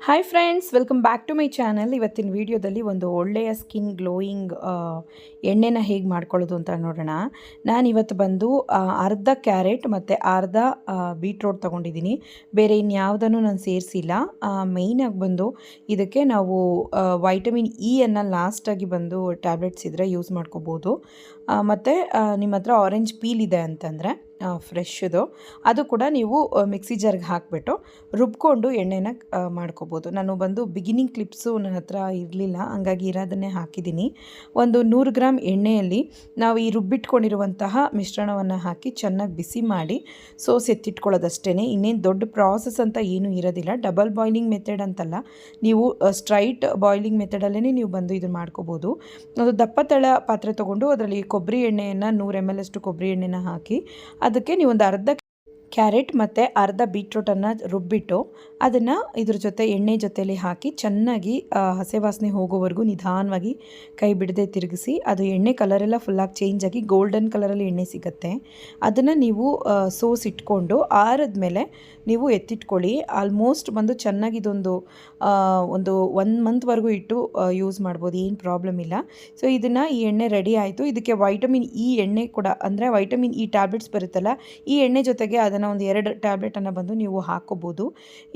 Hi friends welcome back to my channel ಇವತ್ತಿನ ವಿಡಿಯೋದಲ್ಲಿ ಒಂದು ಒಳ್ಳೆಯ ಸ್ಕಿನ್ ಗ್ಲೋಯಿಂಗ್ ಎಣ್ಣೆನ ಹೇಗೆ ಮಾಡ್ಕೊಳ್ಳೋದು ಅಂತ ನೋಡೋಣ. ನಾನು ಇವತ್ತು ಬಂದು ಅರ್ಧ ಕ್ಯಾರೆಟ್ ಮತ್ತು ಅರ್ಧ ಬೀಟ್ರೋಟ್ ತೊಗೊಂಡಿದ್ದೀನಿ. ಬೇರೆ ಇನ್ಯಾವುದನ್ನು ನಾನು ಸೇರಿಸಿಲ್ಲ. ಮೇಯ್ನಾಗಿ ಬಂದು ಇದಕ್ಕೆ ನಾವು ವೈಟಮಿನ್ ಇ ಅನ್ನು ಲಾಸ್ಟಾಗಿ ಬಂದು ಟ್ಯಾಬ್ಲೆಟ್ಸ್ ಇದ್ದರೆ ಯೂಸ್ ಮಾಡ್ಕೋಬೋದು. ಮತ್ತು ನಿಮ್ಮ ಹತ್ರ ಆರೆಂಜ್ ಪೀಲ್ ಇದೆ ಅಂತಂದರೆ ಫ್ರೆಶ್ದು ಅದು ಕೂಡ ನೀವು ಮಿಕ್ಸಿ ಜಾರ್ಗೆ ಹಾಕಿಬಿಟ್ಟು ರುಬ್ಕೊಂಡು ಎಣ್ಣೆನ ಮಾಡ್ಕೋಬೋದು. ನಾನು ಬಂದು ಬಿಗಿನಿಂಗ್ ಕ್ಲಿಪ್ಸು ನನ್ನ ಹತ್ರ ಇರಲಿಲ್ಲ, ಹಂಗಾಗಿ ಇರೋದನ್ನೇ ಹಾಕಿದ್ದೀನಿ. ಒಂದು ನೂರು ಗ್ರಾಮ್ ಎಣ್ಣೆಯಲ್ಲಿ ನಾವು ಈ ರುಬ್ಬಿಟ್ಕೊಂಡಿರುವಂತಹ ಮಿಶ್ರಣವನ್ನು ಹಾಕಿ ಚೆನ್ನಾಗಿ ಬಿಸಿ ಮಾಡಿ ಸೋಸ್ ಎತ್ತಿಟ್ಕೊಳ್ಳೋದಷ್ಟೇ ಇನ್ನೇನು ದೊಡ್ಡ ಪ್ರಾಸೆಸ್ ಅಂತ ಏನೂ ಇರೋದಿಲ್ಲ. ಡಬಲ್ ಬಾಯ್ಲಿಂಗ್ ಮೆಥಡ್ ಅಂತಲ್ಲ. ನೀವು ಸ್ಟ್ರೈಟ್ ಬಾಯ್ಲಿಂಗ್ ಮೆಥಡಲ್ಲೇ ನೀವು ಬಂದು ಇದನ್ನು ಮಾಡ್ಕೋಬೋದು. ಒಂದು ದಪ್ಪ ತಳ ಪಾತ್ರೆ ತೊಗೊಂಡು ಅದರಲ್ಲಿ ಕೊಬ್ಬರಿ ಎಣ್ಣೆಯನ್ನು ನೂರು ಎಂ ಎಲ್ ಅಷ್ಟು ಕೊಬ್ಬರಿ ಎಣ್ಣೆನ ಹಾಕಿ ಅದಕ್ಕೆ ನೀವು ಒಂದು ಅರ್ಧ ಕ್ಯಾರೆಟ್ ಮತ್ತು ಅರ್ಧ ಬೀಟ್ರೂಟನ್ನು ರುಬ್ಬಿಟ್ಟು ಅದನ್ನು ಇದ್ರ ಜೊತೆ ಎಣ್ಣೆ ಜೊತೆಯಲ್ಲಿ ಹಾಕಿ ಚೆನ್ನಾಗಿ ಹಸೆ ವಾಸನೆ ಹೋಗೋವರೆಗೂ ನಿಧಾನವಾಗಿ ಕೈ ಬಿಡದೆ ತಿರುಗಿಸಿ, ಅದು ಎಣ್ಣೆ ಕಲರೆಲ್ಲ ಫುಲ್ಲಾಗಿ ಚೇಂಜ್ ಆಗಿ ಗೋಲ್ಡನ್ ಕಲರಲ್ಲಿ ಎಣ್ಣೆ ಸಿಗುತ್ತೆ. ಅದನ್ನು ನೀವು ಸೋಸ್ ಇಟ್ಕೊಂಡು ಆರಿದ್ಮೇಲೆ ನೀವು ಎತ್ತಿಟ್ಕೊಳ್ಳಿ. ಆಲ್ಮೋಸ್ಟ್ ಬಂದು ಚೆನ್ನಾಗಿ ಇದೊಂದು ಒಂದು ಒನ್ ಮಂತ್ವರೆಗೂ ಇಟ್ಟು ಯೂಸ್ ಮಾಡ್ಬೋದು, ಏನು ಪ್ರಾಬ್ಲಮ್ ಇಲ್ಲ. ಸೊ ಇದನ್ನು ಈ ಎಣ್ಣೆ ರೆಡಿ ಆಯಿತು. ಇದಕ್ಕೆ ವೈಟಮಿನ್ ಇ ಎಣ್ಣೆ ಕೂಡ, ಅಂದರೆ ವೈಟಮಿನ್ ಇ ಟ್ಯಾಬ್ಲೆಟ್ಸ್ ಬರುತ್ತಲ್ಲ, ಈ ಎಣ್ಣೆ ಜೊತೆಗೆ ಅದನ್ನು ಒಂದು ಎರಡು ಟ್ಯಾಬ್ಲೆಟನ್ನು ಬಂದು ನೀವು ಹಾಕೋಬೋದು.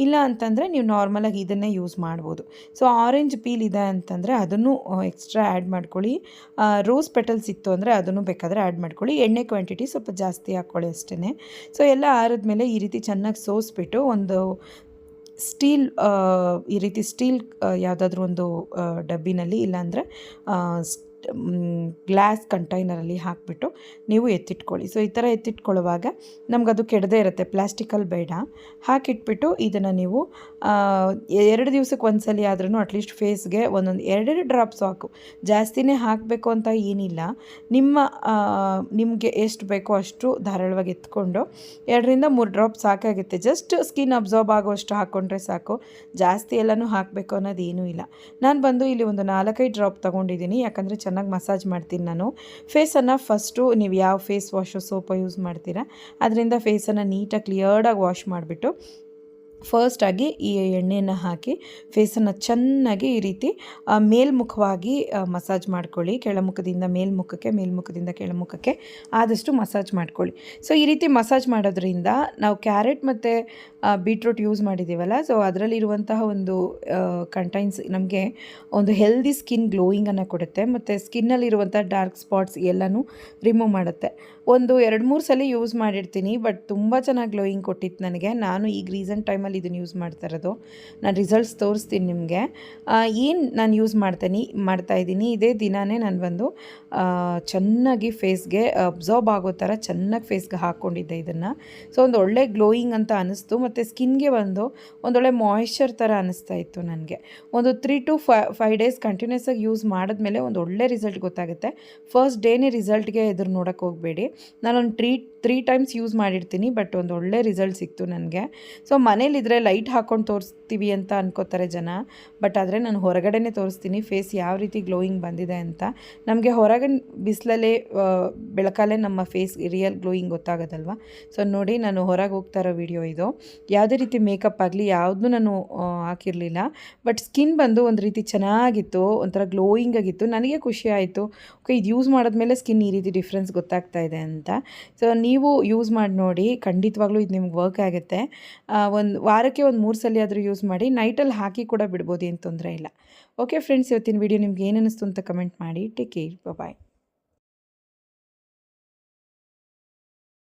ಇಲ್ಲ ಅಂತಂದರೆ ನೀವು ನಾರ್ಮಲಾಗಿ ಇದನ್ನೇ ಯೂಸ್ ಮಾಡ್ಬೋದು. ಸೊ ಆರೆಂಜ್ ಪೀಲ್ ಇದೆ ಅಂತಂದರೆ ಅದನ್ನು ಎಕ್ಸ್ಟ್ರಾ ಆ್ಯಡ್ ಮಾಡ್ಕೊಳ್ಳಿ. ರೋಸ್ ಪೆಟಲ್ಸ್ ಇತ್ತು ಅಂದರೆ ಅದನ್ನು ಬೇಕಾದರೆ ಆ್ಯಡ್ ಮಾಡ್ಕೊಳ್ಳಿ. ಎಣ್ಣೆ ಕ್ವಾಂಟಿಟಿ ಸ್ವಲ್ಪ ಜಾಸ್ತಿ ಹಾಕ್ಕೊಳ್ಳಿ ಅಷ್ಟೇ ಸೊ ಎಲ್ಲ ಆರಿದ್ಮೇಲೆ ಈ ರೀತಿ ಚೆನ್ನಾಗಿ ಸೋಸ್ಬಿಟ್ಟು ಒಂದು ಸ್ಟೀಲ್ ಈ ರೀತಿ ಸ್ಟೀಲ್ ಯಾವುದಾದ್ರೂ ಒಂದು ಡಬ್ಬಿನಲ್ಲಿ ಇಲ್ಲಾಂದರೆ ಗ್ಲಾಸ್ ಕಂಟೈನರಲ್ಲಿ ಹಾಕಿಬಿಟ್ಟು ನೀವು ಎತ್ತಿಟ್ಕೊಳ್ಳಿ. ಸೊ ಈ ಥರ ಎತ್ತಿಟ್ಕೊಳ್ಳುವಾಗ ನಮಗದು ಕೆಡದೇ ಇರುತ್ತೆ ಪ್ಲಾಸ್ಟಿಕಲ್ಲಿ ಬೇಡ. ಹಾಕಿಟ್ಬಿಟ್ಟು ಇದನ್ನು ನೀವು ಎರಡು ದಿವ್ಸಕ್ಕೆ ಒಂದ್ಸಲಿ ಆದ್ರೂ ಅಟ್ಲೀಸ್ಟ್ ಫೇಸ್ಗೆ ಒಂದೊಂದು, ಎರಡೆರಡು ಡ್ರಾಪ್ ಸಾಕು. ಜಾಸ್ತಿನೇ ಹಾಕಬೇಕು ಅಂತ ಏನಿಲ್ಲ. ನಿಮ್ಮ ನಿಮಗೆ ಎಷ್ಟು ಬೇಕೋ ಅಷ್ಟು ಧಾರಾಳವಾಗಿ ಎತ್ಕೊಂಡು ಎರಡರಿಂದ ಮೂರು ಡ್ರಾಪ್ ಸಾಕಾಗುತ್ತೆ. ಜಸ್ಟ್ ಸ್ಕಿನ್ ಅಬ್ಸಾರ್ಬ್ ಆಗೋಷ್ಟು ಹಾಕ್ಕೊಂಡ್ರೆ ಸಾಕು. ಜಾಸ್ತಿ ಎಲ್ಲನೂ ಹಾಕಬೇಕು ಅನ್ನೋದೇನೂ ಇಲ್ಲ. ನಾನು ಬಂದು ಇಲ್ಲಿ ಒಂದು ನಾಲ್ಕೈದು ಡ್ರಾಪ್ ತೊಗೊಂಡಿದ್ದೀನಿ. ಯಾಕಂದರೆ ಚೆನ್ನಾಗಿ ಮಸಾಜ್ ಮಾಡ್ತೀನಿ ನಾನು. ಫೇಸನ್ನು ಫಸ್ಟು ನೀವು ಯಾವ ಫೇಸ್ ವಾಶು ಸೋಪ ಯೂಸ್ ಮಾಡ್ತೀರಾ, ಅದರಿಂದ ಫೇಸನ್ನು ನೀಟಾಗಿ ಕ್ಲಿಯರ್ಡಾಗಿ ವಾಶ್ ಮಾಡಿಬಿಟ್ಟು ಫಸ್ಟಾಗಿ ಈ ಎಣ್ಣೆಯನ್ನು ಹಾಕಿ ಫೇಸನ್ನು ಚೆನ್ನಾಗಿ ಈ ರೀತಿ ಮೇಲ್ಮುಖವಾಗಿ ಮಸಾಜ್ ಮಾಡ್ಕೊಳ್ಳಿ. ಕೆಳಮುಖದಿಂದ ಮೇಲ್ಮುಖಕ್ಕೆ, ಮೇಲ್ಮುಖದಿಂದ ಕೆಳಮುಖಕ್ಕೆ ಆದಷ್ಟು ಮಸಾಜ್ ಮಾಡ್ಕೊಳ್ಳಿ. ಸೊ ಈ ರೀತಿ ಮಸಾಜ್ ಮಾಡೋದ್ರಿಂದ ನಾವು ಕ್ಯಾರೆಟ್ ಮತ್ತು ಬೀಟ್ರೂಟ್ ಯೂಸ್ ಮಾಡಿದ್ದೀವಲ್ಲ ಸೊ ಅದರಲ್ಲಿರುವಂತಹ ಒಂದು ಕಂಟೈನ್ಸ್ ನಮಗೆ ಒಂದು ಹೆಲ್ದಿ ಸ್ಕಿನ್ ಗ್ಲೋಯಿಂಗನ್ನು ಕೊಡುತ್ತೆ. ಮತ್ತು ಸ್ಕಿನ್ನಲ್ಲಿರುವಂಥ ಡಾರ್ಕ್ ಸ್ಪಾಟ್ಸ್ ಎಲ್ಲನೂ ರಿಮೂವ್ ಮಾಡುತ್ತೆ. ಒಂದು ಎರಡು ಮೂರು ಸಲ ಯೂಸ್ ಮಾಡಿರ್ತೀನಿ ಬಟ್ ತುಂಬ ಚೆನ್ನಾಗಿ ಗ್ಲೋಯಿಂಗ್ ಕೊಟ್ಟಿತ್ತು ನನಗೆ. ನಾನು ಈಗ ರೀಸೆಂಟ್ ಟೈಮಲ್ಲಿ ಇದನ್ನು ಯೂಸ್ ಮಾಡ್ತಾ ಇರೋದು. ನಾನು ರಿಸಲ್ಟ್ಸ್ ತೋರಿಸ್ತೀನಿ ನಿಮಗೆ. ಏನು ನಾನು ಯೂಸ್ ಮಾಡ್ತೀನಿ, ಮಾಡ್ತಾ ಇದ್ದೀನಿ, ಇದೇ ದಿನವೇ ನಾನು ಬಂದು ಚೆನ್ನಾಗಿ ಫೇಸ್ಗೆ ಅಬ್ಸಾರ್ಬ್ ಆಗೋ ಥರ ಚೆನ್ನಾಗಿ ಫೇಸ್ಗೆ ಹಾಕ್ಕೊಂಡಿದ್ದೆ ಇದನ್ನು. ಸೊ ಒಂದು ಒಳ್ಳೆ ಗ್ಲೋಯಿಂಗ್ ಅಂತ ಅನಿಸ್ತು, ಮತ್ತು ಸ್ಕಿನ್ಗೆ ಒಂದು ಒಂದೊಳ್ಳೆ ಮಾಯಿಶ್ಚರ್ ಥರ ಅನ್ನಿಸ್ತಾ ಇತ್ತು ನನಗೆ. ಒಂದು three to fi five days continuous ಆಗಿ ಯೂಸ್ ಮಾಡಿದ್ಮೇಲೆ ಒಂದು ಒಳ್ಳೆ ರಿಸಲ್ಟ್ ಗೊತ್ತಾಗುತ್ತೆ. ಫಸ್ಟ್ ಡೇನೇ ರಿಸಲ್ಟ್ಗೆ ಎದುರು ನೋಡೋಕ್ಕೆ ಹೋಗಬೇಡಿ. ನಾನೊಂದು ಟ್ರೀ ತ್ರೀ ಟೈಮ್ಸ್ ಯೂಸ್ ಮಾಡಿರ್ತೀನಿ ಬಟ್ ಒಂದು ಒಳ್ಳೆ ರಿಸಲ್ಟ್ ಸಿಕ್ತು ನನಗೆ. ಸೊ ಮನೇಲಿದ್ರೆ ಲೈಟ್ ಹಾಕ್ಕೊಂಡು ತೋರಿಸ್ತೀವಿ ಅಂತ ಅನ್ಕೋತಾರೆ ಜನ. ಬಟ್ ಆದರೆ ನಾನು ಹೊರಗಡೆನೇ ತೋರಿಸ್ತೀನಿ. ಫೇಸ್ ಯಾವ ರೀತಿ ಗ್ಲೋಯಿಂಗ್ ಬಂದಿದೆ ಅಂತ. ನಮಗೆ ಹೊರಗೆ ಬಿಸಿಲಲ್ಲೇ ಬೆಳಕಲ್ಲೇ ನಮ್ಮ ಫೇಸ್ ರಿಯಲ್ ಗ್ಲೋಯಿಂಗ್ ಗೊತ್ತಾಗೋದಲ್ವ? ಸೊ ನೋಡಿ ನಾನು ಹೊರಗೆ ಹೋಗ್ತಾ ಇರೋ ವಿಡಿಯೋ ಇದು. ಯಾವುದೇ ರೀತಿ ಮೇಕಪ್ ಆಗಲಿ ಯಾವುದೂ ನಾನು ಹಾಕಿರಲಿಲ್ಲ. ಬಟ್ ಸ್ಕಿನ್ ಬಂದು ಒಂದು ರೀತಿ ಚೆನ್ನಾಗಿತ್ತು, ಒಂಥರ ಗ್ಲೋಯಿಂಗ್ ಆಗಿತ್ತು. ನನಗೆ ಖುಷಿ ಆಯಿತು. ಓಕೆ ಇದು ಯೂಸ್ ಮಾಡಿದ್ಮೇಲೆ ಸ್ಕಿನ್ ಈ ರೀತಿ ಡಿಫ್ರೆನ್ಸ್ ಗೊತ್ತಾಗ್ತಾ ಇದೆ ಅಂತ. ಸೊ ನೀವು ಯೂಸ್ ಮಾಡಿ ನೋಡಿ. ಖಂಡಿತವಾಗ್ಲೂ ಇದು ನಿಮ್ಗೆ ವರ್ಕ್ ಆಗುತ್ತೆ. ಒಂದು ವಾರಕ್ಕೆ ಒಂದು ಮೂರು ಸಲ ಆದರೂ ಯೂಸ್ ಮಾಡಿ ನೈಟಲ್ಲಿ ಹಾಕಿ ಕೂಡ ಬಿಡ್ಬೋದು ಏನು ತೊಂದರೆ ಇಲ್ಲ. ಓಕೆ ಫ್ರೆಂಡ್ಸ್ ಇವತ್ತಿನ ವಿಡಿಯೋ ನಿಮ್ಗೆ ಏನು ಅನ್ನಿಸ್ತು ಅಂತ ಕಮೆಂಟ್ ಮಾಡಿ. Take care bye